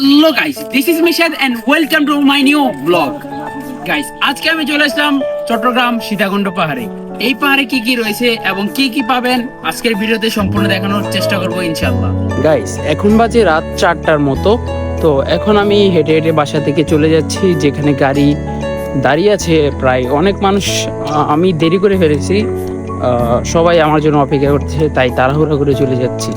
Hello guys this is Mishad and welcome to my new blog guys আজকে আমি চলে আসলাম চট্টগ্রাম সীতাকুণ্ড পাহাড়ে। এই পাহাড়ে কি কি রয়েছে এবং কি কি পাবেন আজকের ভিডিওতে সম্পূর্ণ দেখানোর চেষ্টা করব ইনশাল্লাহ গাইস এখন বাজে রাত চারটার মতো। তো এখন আমি হেঁটে হেঁটে বাসা থেকে চলে যাচ্ছি, যেখানে গাড়ি দাঁড়িয়ে আছে প্রায় অনেক মানুষ। আমি দেরি করে ফেলেছি। সবাই আমার জন্য অপেক্ষা করছে, তাই তাড়াহুড়া করে চলে যাচ্ছি।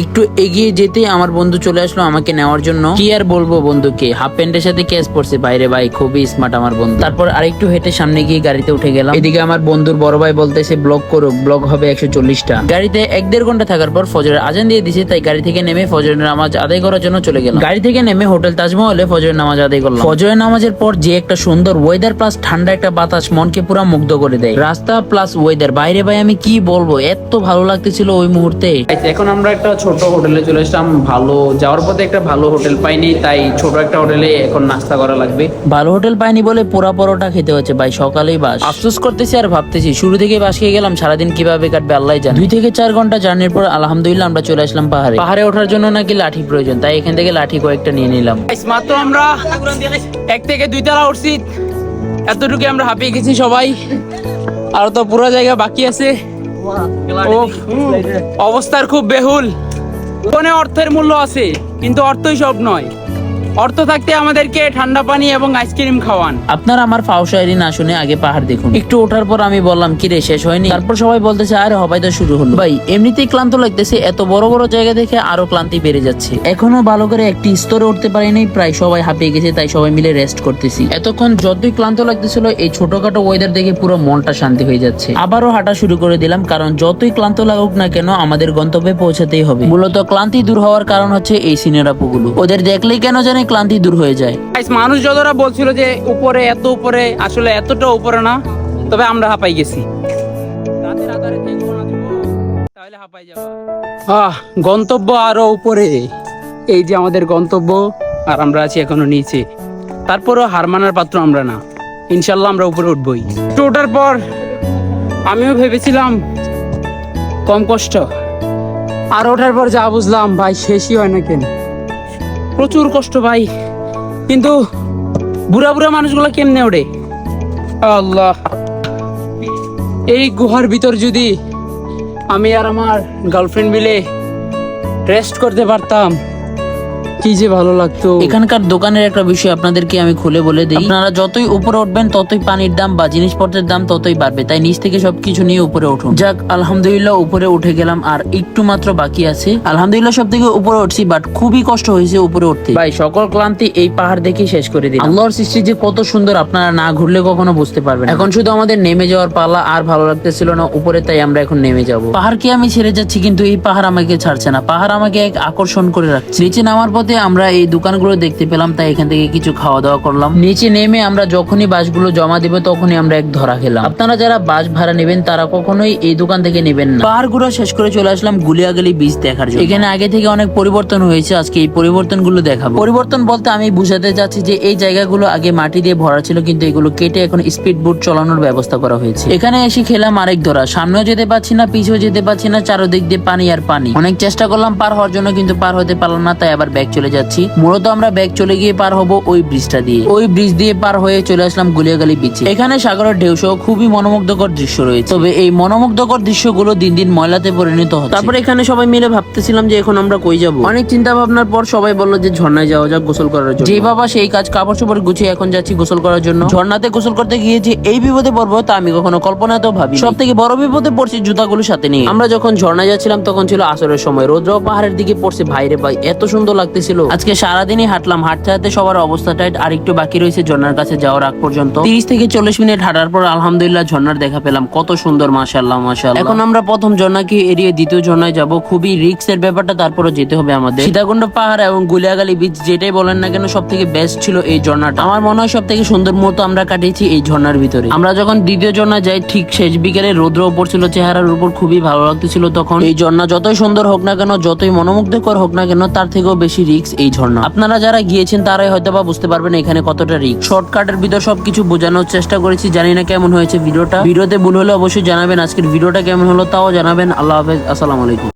একটু এগিয়ে যেতে আমার বন্ধু চলে আসলো আমাকে নেওয়ার জন্য। কি আর বলব বন্ধুকে? হাফ প্যান্টের সাথে ক্যাচ পড়ছে। বাইরে ভাই, খুবই স্মার্ট আমার বন্ধু। তারপর আরেকটু হেঁটে সামনে গিয়ে গাড়িতে উঠে গেলাম। এদিকে আমার বন্ধুর বড় ভাই বলতেছে ব্লক করুক ব্লক হবে একশো চল্লিশটা। গাড়িতে এক দেড় ঘণ্টা থাকার পর ফজরের আজান দিয়ে দিছে, তাই গাড়ি থেকে নেমে ফজরের নামাজ আদায় করার জন্য চলে গেলাম। গাড়ি থেকে নেমে হোটেল তাজমহলে ফজরের নামাজ আদায় করলাম। ফজরের নামাজের পর যে একটা সুন্দর ওয়েদার প্লাস ঠান্ডা একটা বাতাস মনকে পুরো মুগ্ধ করে দেয়। রাস্তা প্লাস ওয়েদার বাইরে ভাই, আমি কি বলব? এত ভালো লাগতেছিল ওই মুহূর্তে। এখন আমরা একটা ছোট হোটেলে চলে আসলাম ভালো যাওয়ার পথে একটা ভালো হোটেল পাইনি তাই ছোট একটা হোটেলে এখন নাস্তা করা লাগবে। ভালো হোটেল পাইনি বলে পোড়া পরোটা খেতে হচ্ছে ভাই সকালেই বাস। আফসোস করতেছি আর ভাবতেছি শুরু থেকে বাস খেয়ে গেলাম সারাদিন কীভাবে কাটবে আল্লাহ জানে। দুই থেকে চার ঘণ্টা জার্নির পর আলহামদুলিল্লাহ আমরা চলে আসলাম পাহাড়ে। পাহাড়ে ওঠার জন্য নাকি লাঠি প্রয়োজন তাই এখান থেকে লাঠি কয়েকটা নিয়ে নিলাম। মাত্র আমরা এক থেকে দুই তালা উঠছি। এতটুকু আমরা হাঁপিয়ে গেছি সবাই। আর তো পুরো জায়গা বাকি আছে। অবস্থার খুব বেহুল। কোনে অর্থের মূল্য আছে কিন্তু অর্থই সব নয়। অর্থ থাকতে আমাদেরকে ঠান্ডা পানি এবং আইসক্রিম খাওয়ান। আপনার আমার ফাও না শুনে আগে পাহাড় দেখুন। একটু ওঠার পর আমি বললাম, কি রে, শেষ হয়নি? তারপর সবাই বলতেছে, আরে, হবাই তো শুরু হলো। ভাই, এমনিতেই ক্লান্ত লাগতেছে, এত বড় বড় জায়গা দেখে আরও ক্লান্তি বেড়ে যাচ্ছে। এখনও ভালো করে একটি স্তরে উঠতে পারিনি, প্রায় সবাই হাঁপিয়ে গেছে, তাই সবাই মিলে রেস্ট করতেছি। এতক্ষণ যতই ক্লান্ত লাগতেছিল, এই ছোটখাটো ওয়েদার দেখে পুরো মনটা শান্তি হয়ে যাচ্ছে। আবারও হাঁটা শুরু করে দিলাম, কারণ যতই ক্লান্ত লাগুক না কেন, আমাদের গন্তব্যে পৌঁছাতেই হবে। মূলত ক্লান্তি দূর হওয়ার কারণ হচ্ছে এই সিনেরাপুগুলো ওদের দেখলেই কেন জানে ক্লান্তি দূর হয়ে যায়। মানুষ যতটা বলছিল যে উপরে, এত উপরে, আসলে এতটা উপরে না, তবে আমরা হাঁপাই গেছি। আহ, গন্তব্য আরও উপরে। এই যে আমাদের গন্তব্য, আর আমরা আছি এখনও নিচে। তারপরও হার মানার পাত্র আমরা না। ইনশাল্লাহ আমরা উপরে উঠবই। একটু ওঠার পর আমিও ভেবেছিলাম, কম কষ্ট। আর ওঠার পর যা বুঝলাম, ভাই, শেষই হয় না কেন। প্রচুর কষ্ট ভাই। কিন্তু বুড়া বুড়া মানুষগুলো কেমনে ওড়ে? আল্লাহ। এই গুহার ভিতর যদি আমি আর আমার গার্লফ্রেন্ড মিলে রেস্ট করতে পারতাম। কি যে ভালো লাগতো। এখানকার দোকানের একটা বিষয় আপনাদেরকে আমি খুলে বলে দিই। আপনারা যতই উপরে উঠবেন ততই পানির দাম বা জিনিসপত্রের দাম ততই বাড়বে। তাই নিচ থেকে সবকিছু নিয়ে উপরে উঠুন। যাক আলহামদুলিল্লাহ উপরে উঠে গেলাম। আর একটু মাত্র বাকি আছে। আলহামদুলিল্লাহ সব থেকে উপরে উঠছি বাট খুবই কষ্ট হয়েছে উপরে উঠতে। ভাই সকল ক্লান্তি এই পাহাড় দেখে শেষ করে দিই আল্লাহর সৃষ্টি যে কত সুন্দর আপনারা না ঘুরলে কখনো বুঝতে পারবেন এখন শুধু আমাদের নেমে যাওয়ার পালা আর ভালো লাগতেছিল না উপরে তাই আমরা এখন নেমে যাব। পাহাড় পাহাড়কে আমি ছেড়ে যাচ্ছি কিন্তু এই পাহাড় আমাকে ছাড়ছে না। পাহাড় আমাকে এক আকর্ষণ করে রাখছে। নিচে নামার পথে আমরা এই দোকানগুলো দেখতে পেলাম, তাই এখান থেকে কিছু খাওয়া দাওয়া করলাম। নিচে নেমে আমরা যখনই বাসগুলো জমা দিব, তখনই আমরা এক ধরা খেলাম। আপনারা যারা বাস ভাড়া নেবেন, তারা কখনোই এই দোকান থেকে নেবেন না। পাহাড় ঘুরা শেষ করে চলে আসলাম গুলিয়াগালি বীজ দেখার জন্য। এখানে আগে থেকে অনেক পরিবর্তন হয়েছে, আজকে এই পরিবর্তনগুলো দেখাবো। পরিবর্তন বলতে আমি বুঝাতে চাচ্ছি যে, এই জায়গাগুলো আগে মাটি দিয়ে ভরা ছিল, কিন্তু এগুলো কেটে এখন স্পিড বোট চালানোর ব্যবস্থা করা হয়েছে। এখানে এসে খেলাম আরেক ধরা। সামনেও যেতে পারছি না, পিছেও যেতে পারছি না, চারোদিক দিয়ে পানি আর পানি। অনেক চেষ্টা করলাম পার হওয়ার জন্য, কিন্তু পার হতে পারলাম না, তাই আবার ব্যাগ চলে যাচ্ছি। মূলত আমরা ব্যাগ চলে গিয়ে পার হব ওই ব্রিজটা দিয়ে। ওই ব্রিজ দিয়ে পার হয়ে চলে আসলাম গুলিয়াগালি বিচে এখানে সাগরের ঢেউ সহ খুবই মনোমুগ্ধকর দৃশ্য রয়েছে। তবে এই মনোমুগ্ধকর দৃশ্যগুলো দিন দিন ময়লাতে পরিণত হচ্ছে। তারপরে এখানে সবাই মিলে ভাবতেছিলাম যে এখন আমরা কই যাব। অনেক চিন্তা ভাবনার পর সবাই বলল যে ঝর্ণায় যাওয়া যাক গোসল করার জন্য। যে বাবা সেই কাজ কাপড় চোপড় গুছিয়ে এখন যাচ্ছি গোসল করার জন্য। ঝর্ণাতে গোসল করতে গিয়েছি এই বিপদে পড়ব তা আমি কখনো কল্পনাতেও ভাবি সব থেকে বড় বিপদে পড়ছি জুতাগুলো সাথে নিয়ে। আমরা যখন ঝর্ণায় যাচ্ছিলাম তখন ছিল আসরের সময়। রোদ্র পাহাড়ের দিকে পড়ছে ভাইরে ভাই এত সুন্দর লাগতেছিল। আজকে সারাদিনই হাঁটলাম। হাঁটতে হাঁটতে সবার অবস্থা টাইট আর একটু বাকি রয়েছে ঝর্ণার কাছে যাওয়ার আগ পর্যন্ত। তিরিশ থেকে চল্লিশ মিনিট হাঁটার পর আলহামদুলিল্লাহ ঝর্ণার দেখা পেলাম। কত সুন্দর মাশাল্লাহ মাশাল্লাহ এখন আমরা প্রথম ঝর্ণাকে এড়িয়ে দ্বিতীয় ঝর্ণায় যাব? খুবই রিক্স এর ব্যাপারটা তারপরে যেতে হবে আমাদের। সীতাকুণ্ড পাহাড় এবং গুলিয়াগালি বিচ যেটাই বলেন না কেন সব থেকে বেস্ট ছিল এই ঝর্ণাটা। আমার মনে হয় সব থেকে সুন্দর মুহূর্ত আমরা কাটিয়েছি এই ঝর্ণার ভিতরে। আমরা যখন দ্বিতীয় ঝর্ণা যাই, ঠিক শেষ বিকেলে রৌদ্র উপর ছিল, চেহারার উপর খুবই ভালো লাগতেছিল তখন। এই ঝর্ণা যতই সুন্দর হোক না কেন, যতই মনোমুগ্ধকর হোক না কেন, তার থেকেও বেশি রিক্স এই ঝর্ণা। আপনারা যারা গিয়েছেন, তারাই হয়তো বা বুঝতে পারবেন এখানে কতটা রিক্স শর্টকাটের ভিতর সবকিছু বোঝানোর চেষ্টা করেছি, জানি না কেমন হয়েছে ভিডিওটা। ভিডিওতে ভুল হলে অবশ্যই জানাবেন, আজকের ভিডিওটা কেমন হলো তাও জানাবেন। আল্লাহ হাফেজ, আসসালাম আলাইকুম।